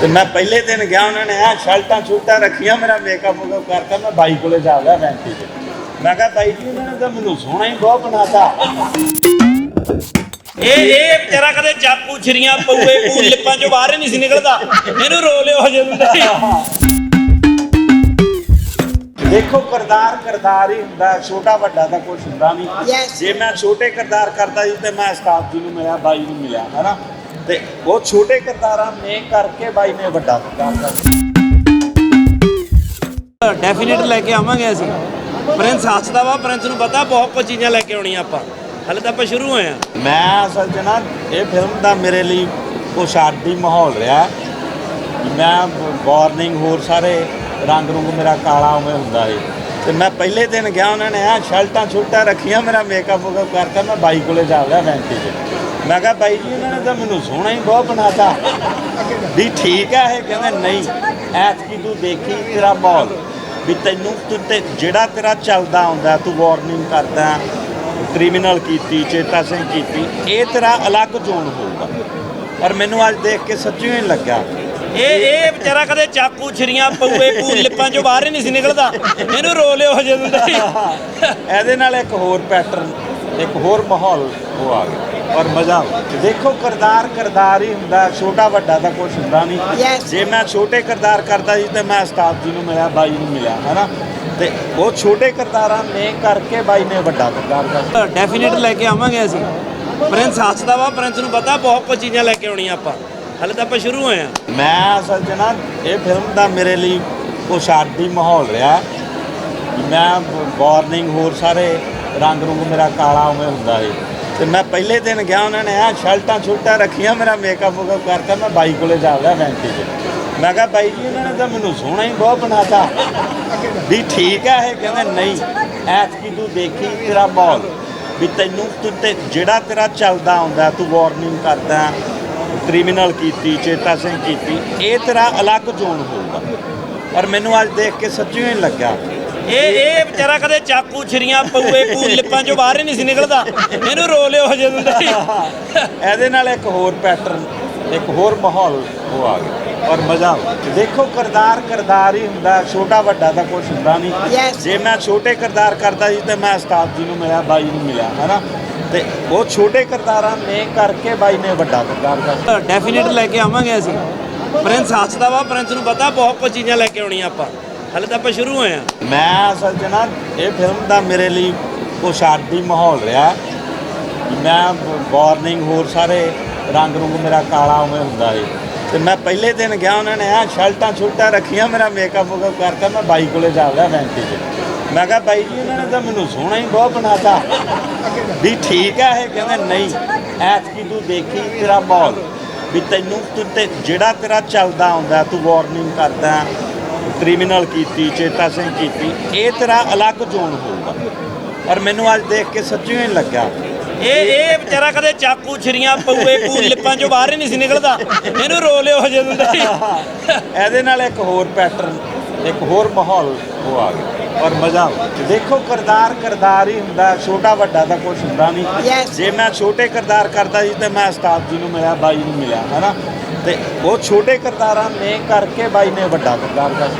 ਤੇ ਮੈਂ ਪਹਿਲੇ ਦਿਨ ਗਿਆ ਉਹਨਾਂ ਨੇ ਆ ਸ਼ਰਟਾਂ ਛੂਟਾਂ ਰੱਖੀਆਂ ਮੇਰਾ ਮੇਕਅਪ ਮੁਕਅਪ ਕਰਤਾ ਮੈਂ ਬਾਈ ਕੋਲੇ ਜਾ ਗਿਆ ਤੇ। ਮੈਂ ਕਿਹਾ ਬਾਈ ਜੀ ਉਹਨਾਂ ਨੇ ਤਾਂ ਮੈਨੂੰ ਸੋਹਣਾ ਹੀ ਬਹੁਤ ਬਣਾਤਾ। ਇਹ ਇਹ ਵਿਚਾਰਾ ਕਦੇ ਚਾਕੂ ਛਰੀਆਂ ਪਊਏ ਕੂ ਲਿਪਾਂ ਚੋਂ ਬਾਹਰ ਹੀ ਨਹੀਂ ਸੀ ਨਿਕਲਦਾ। ਇਹਨੂੰ ਰੋ ਲਿਓ ਹਜੇ ਦੇਖੋ ਕਰਦਾਰ ਕਰਦਾਰ ਹੀ ਹੁੰਦਾ ਛੋਟਾ ਵੱਡਾ ਤਾਂ ਕੁਝ ਹੁੰਦਾ ਨਹੀਂ। Yes. ਜੇ ਮੈਂ ਛੋਟੇ ਕਰਦਾਰ ਕਰਦਾ ਜੀ ਤੇ ਮੈਂ ਉਸਤਾਦ ਜੀ ਨੂੰ ਮਿਲਿਆ ਬਾਈ ਨੂੰ ਮਿਲਿਆ ਹਨਾ? ਤੇ ਉਹ ਛੋਟੇ ਕਰਦਾਰਾਂ ਨੇ ਕਰਕੇ ਬਾਈ ਨੇ ਵੱਡਾ ਕਰਦਾਰ ਕਰਤਾ ਡੈਫੀਨਿਟ ਲੈ ਕੇ ਆਵਾਂਗੇ ਅਸੀਂ। ਪ੍ਰਿੰਸ ਹੱਸਦਾ ਵਾ ਪ੍ਰਿੰਸ ਨੂੰ ਪਤਾ ਬਹੁਤ ਕੁਝ ਚੀਜ਼ਾਂ ਲੈ ਕੇ ਆਉਣੀਆਂ ਆਪਾਂ। ਹਲੇ ਤਾਂ ਆਪਾਂ ਸ਼ੁਰੂ ਹੋਏ ਆ। ਮੈਂ ਅਸਲ 'ਚ ਨਾ ਇਹ ਫਿਲਮ ਦਾ ਮੇਰੇ ਲਈ ਉਹ ਸ਼ਾਦੀ ਮਾਹੌਲ ਰਿਹਾ। ਮੈਂ ਵਾਰਨਿੰਗ ਹੋਰ ਸਾਰੇ ਰੰਗ ਰੁੰਗ ਮੇਰਾ ਕਾਲਾ ਉਵੇਂ ਹੁੰਦਾ ਏ ਤੇ ਮੈਂ ਪਹਿਲੇ ਦਿਨ ਗਿਆ ਉਹਨਾਂ ਨੇ ਆ ਸ਼ਰਟਾਂ ਛੂਟਾਂ ਰੱਖੀਆਂ ਮੇਰਾ ਮੇਕਅਪ ਮੁਕਅਪ ਕਰਤਾ ਮੈਂ ਬਾਈ ਕੋਲੇ ਜਾ ਗਿਆ ਵੈਂਟੀ ਤੇ ਮੈਂ ਕਿਹਾ ਬਾਈ ਜੀ ਉਹਨਾਂ ਨੇ ਤਾਂ ਮੈਨੂੰ ਸੋਹਣਾ ਹੀ ਬਹੁਤ ਬਣਾਤਾ। ਵੀ ਠੀਕ ਹੈ ਇਹ ਕਹਿੰਦੇ ਨਹੀਂ ਐਤਕੀ ਤੂੰ ਦੇਖੀ ਤੇਰਾ ਮਾਹੌਲ। ਵੀ ਤੈਨੂੰ ਤੂੰ ਤੇ ਜਿਹੜਾ ਤੇਰਾ ਚੱਲਦਾ ਹੁੰਦਾ ਤੂੰ ਵਾਰਨਿੰਗ ਕਰਦਾ ਕ੍ਰਿਮੀਨਲ ਕੀਤੀ ਚੇਤਾ ਸਿੰਘ ਕੀਤੀ ਇਹ ਤੇਰਾ ਅਲੱਗ ਜ਼ੋਨ ਹੋਊਗਾ। ਪਰ ਮੈਨੂੰ ਅੱਜ ਦੇਖ ਕੇ ਸੱਚੀ ਹੀ ਲੱਗਾ ਇਹ ਇਹ ਵਿਚਾਰਾ ਕਦੇ ਚਾਕੂ ਛਰੀਆਂ ਪਊਏ ਕੂ ਲਿਪਾਂ ਚੋਂ ਬਾਹਰ ਹੀ ਨਹੀਂ ਸੀ ਨਿਕਲਦਾ। ਇਹਨੂੰ ਰੋ ਲਿਓ ਹਜੇ ਦਿੰਦੇ ਇਹਦੇ ਨਾਲ ਇੱਕ ਹੋਰ ਪੈਟਰਨ ਇੱਕ ਹੋਰ ਮਾਹੌਲ ਉਹ ਆ ਗਿਆ। ਔਰ ਮਜ਼ਾ। ਦੇਖੋ ਕਰਦਾਰ ਕਰਦਾਰ ਹੀ ਹੁੰਦਾ। ਛੋਟਾ ਵੱਡਾ ਤਾਂ ਕੁਝ ਹੁੰਦਾ ਨਹੀਂ। Yes. ਜੇ ਮੈਂ ਛੋਟੇ ਕਰਦਾਰ ਕਰਦਾ ਜੀ ਤੇ ਮੈਂ ਉਸਤਾਦ ਜੀ ਨੂੰ ਮਿਲਿਆ ਬਾਈ ਨੂੰ ਮਿਲਿਆ ਹਨਾ? ਤੇ ਉਹ ਛੋਟੇ ਕਰਦਾਰਾਂ ਨੇ ਕਰਕੇ ਬਾਈ ਨੇ ਵੱਡਾ ਕਰਦਾਰ ਕਰਤਾ ਡੈਫੀਨਿਟ ਲੈ ਕੇ ਆਵਾਂਗੇ ਅਸੀਂ। ਪ੍ਰਿੰਸ ਹੱਸਦਾ ਵਾ ਪ੍ਰਿੰਸ ਨੂੰ ਪਤਾ ਬਹੁਤ ਕੁਝ ਚੀਜ਼ਾਂ ਲੈ ਕੇ ਆਉਣੀਆਂ ਆਪਾਂ। ਹਲੇ ਤਾਂ ਆਪਾਂ ਸ਼ੁਰੂ ਹੋਏ ਆ। ਮੈਂ ਅਸਲ 'ਚ ਨਾ ਇਹ ਫਿਲਮ ਦਾ ਮੇਰੇ ਲਈ ਉਹ ਸ਼ਾਦੀ ਮਾਹੌਲ ਰਿਹਾ। ਮੈਂ ਵਾਰਨਿੰਗ ਹੋਰ ਸਾਰੇ ਰੰਗ ਰੁੰਗ ਮੇਰਾ ਕਾਲਾ ਉਵੇਂ ਹੁੰਦਾ ਏ ਤੇ ਮੈਂ ਪਹਿਲੇ ਦਿਨ ਗਿਆ, ਉਹਨਾਂ ਨੇ ਆ ਸ਼ਰਟਾਂ ਛੂਟਾਂ ਰੱਖੀਆਂ, ਮੇਰਾ ਮੇਕਅਪ ਮੁਕਅਪ ਕਰਤਾ ਮੈਂ ਬਾਈ ਕੋਲੇ ਜਾ ਗਿਆ ਵੈਂਟੀ 'ਚ ਮੈਂ ਕਿਹਾ ਬਾਈ ਜੀ, ਉਹਨਾਂ ਨੇ ਤਾਂ ਮੈਨੂੰ ਸੋਹਣਾ ਹੀ ਬਹੁਤ ਬਣਾਤਾ। ਵੀ ਠੀਕ ਹੈ ਇਹ, ਕਹਿੰਦੇ ਨਹੀਂ, ਐਤਕੀ ਤੂੰ ਦੇਖੀ ਤੇਰਾ ਮਾਹੌਲ। ਵੀ ਤੈਨੂੰ ਤੂੰ ਤੇ ਜਿਹੜਾ ਤੇਰਾ ਚੱਲਦਾ ਆਉਂਦਾ, ਤੂੰ ਵਾਰਨਿੰਗ ਕਰਦਾ ਕ੍ਰਿਮੀਨਲ ਕੀਤੀ, ਚੇਤਾ ਸਿੰਘ ਕੀਤੀ, ਇਹ ਤੇਰਾ ਅਲੱਗ ਜ਼ੋਨ ਹੋਊਗਾ। ਪਰ ਮੈਨੂੰ ਅੱਜ ਦੇਖ ਕੇ ਸੱਚੀ ਹੀ ਲੱਗਿਆ। ਇਹ ਇਹ ਵਿਚਾਰਾ ਕਦੇ ਚਾਕੂ ਛਰੀਆਂ ਪਊਏ ਕੂ ਲਿਪਾਂ ਚੋਂ ਬਾਹਰ ਹੀ ਨਹੀਂ ਸੀ ਨਿਕਲਦਾ। ਇਹਨੂੰ ਰੋ ਲਿਓ ਹਜੇ ਦਿੰਦੇ ਇਹਦੇ ਨਾਲ ਇੱਕ ਹੋਰ ਪੈਟਰਨ ਇੱਕ ਹੋਰ ਮਾਹੌਲ ਉਹ ਆ ਗਿਆ। ਔਰ ਮਜ਼ਾ। ਦੇਖੋ ਕਰਦਾਰ ਕਰਦਾਰ ਹੀ ਹੁੰਦਾ। ਹੈ, ਛੋਟਾ ਵੱਡਾ ਤਾਂ ਕੁਝ ਹੁੰਦਾ ਨਹੀਂ. ਜੇ ਮੈਂ ਛੋਟੇ ਕਰਦਾਰ ਕਰਦਾ ਜੀ ਤੇ ਮੈਂ ਉਸਤਾਦ ਜੀ ਨੂੰ ਮਿਲਿਆ ਬਾਈ ਨੂੰ ਮਿਲਿਆ ਹਨਾ? ਤੇ ਉਹ ਛੋਟੇ ਕਰਦਾਰਾਂ ਨੇ ਕਰਕੇ ਬਾਈ ਨੇ ਵੱਡਾ ਕਰਦਾਰ ਕਰਤਾ ਡੈਫੀਨਿਟ ਲੈ ਕੇ ਆਵਾਂਗੇ ਅਸੀਂ। ਪ੍ਰਿੰਸ ਹੱਸਦਾ ਵਾ ਪ੍ਰਿੰਸ ਨੂੰ ਪਤਾ ਬਹੁਤ ਕੁਝ ਚੀਜ਼ਾਂ ਲੈ ਕੇ ਆਉਣੀਆਂ ਆਪਾਂ। ਹਲੇ ਤਾਂ ਆਪਾਂ ਸ਼ੁਰੂ ਹੋਏ ਆ। ਮੈਂ ਅਸਲ 'ਚ ਨਾ ਇਹ ਫਿਲਮ ਦਾ ਮੇਰੇ ਲਈ ਉਹ ਸ਼ਾਦੀ ਮਾਹੌਲ ਰਿਹਾ। ਮੈਂ ਵਾਰਨਿੰਗ ਹੋਰ ਸਾਰੇ ਰੰਗ ਰੁੰਗ ਮੇਰਾ ਕਾਲਾ ਉਵੇਂ ਹੁੰਦਾ ਏ ਤੇ ਮੈਂ ਪਹਿਲੇ ਦਿਨ ਗਿਆ ਉਹਨਾਂ ਨੇ ਆ ਸ਼ਰਟਾਂ ਛੂਟਾਂ ਰੱਖੀਆਂ ਮੇਰਾ ਮੇਕਅਪ ਮੁਕਅਪ ਕਰਕੇ ਮੈਂ ਬਾਈ ਕੋਲੇ ਜਾ ਗਿਆ ਬੈਂਕੀ 'ਚ। ਮੈਂ ਕਿਹਾ, ਬਾਈ ਜੀ ਉਹਨਾਂ ਨੇ ਤਾਂ ਮੈਨੂੰ ਸੋਹਣਾ ਹੀ ਬਹੁਤ ਬਣਾਤਾ। ਵੀ ਠੀਕ ਹੈ ਇਹ, ਕਹਿੰਦੇ, ਨਹੀਂ, ਐਤਕੀ ਤੂੰ ਦੇਖੀ ਤੇਰਾ ਮਾਹੌਲ। ਵੀ ਤੈਨੂੰ ਤੂੰ ਤੇ ਜਿਹੜਾ ਤੇਰਾ ਚੱਲਦਾ ਆਉਂਦਾ, ਤੂੰ ਵਾਰਨਿੰਗ ਕਰਦਾ ਕ੍ਰਿਮੀਨਲ ਕੀਤੀ ਚੇਤਾ ਸਿੰਘ ਕੀਤੀ ਇਹ ਤੇਰਾ ਅਲੱਗ ਜ਼ੋਨ ਹੋਊਗਾ। ਪਰ ਮੈਨੂੰ ਅੱਜ ਦੇਖ ਕੇ ਸੱਚੀ ਹੀ ਲੱਗਾ ਇਹ ਇਹ ਵਿਚਾਰਾ ਕਦੇ ਚਾਕੂ ਛਰੀਆਂ ਪਊਏ ਕੂ ਲਿਪਾਂ ਚੋਂ ਬਾਹਰ ਹੀ ਨਹੀਂ ਸੀ ਨਿਕਲਦਾ। ਇਹਨੂੰ ਰੋ ਲਿਓ ਹਜੇ ਦਿੰਦੇ ਇਹਦੇ ਨਾਲ ਇੱਕ ਹੋਰ ਪੈਟਰਨ ਇੱਕ ਹੋਰ ਮਾਹੌਲ ਉਹ ਆ ਗਿਆ। ਔਰ ਮਜ਼ਾ। ਦੇਖੋ ਕਰਦਾਰ ਕਰਦਾਰ ਹੀ ਹੁੰਦਾ। ਹੈ, ਛੋਟਾ ਵੱਡਾ ਤਾਂ ਕੁਝ ਹੁੰਦਾ ਨਹੀਂ. ਜੇ ਮੈਂ ਛੋਟੇ ਕਰਦਾਰ ਕਰਦਾ ਜੀ ਤੇ ਮੈਂ ਉਸਤਾਦ ਜੀ ਨੂੰ ਮਿਲਿਆ ਬਾਈ ਨੂੰ ਮਿਲਿਆ ਹਨਾ? ਤੇ ਉਹ ਛੋਟੇ ਕਰਦਾਰਾਂ ਨੇ ਕਰਕੇ ਬਾਈ ਨੇ ਵੱਡਾ ਕਰਦਾਰ ਕਰਤਾ।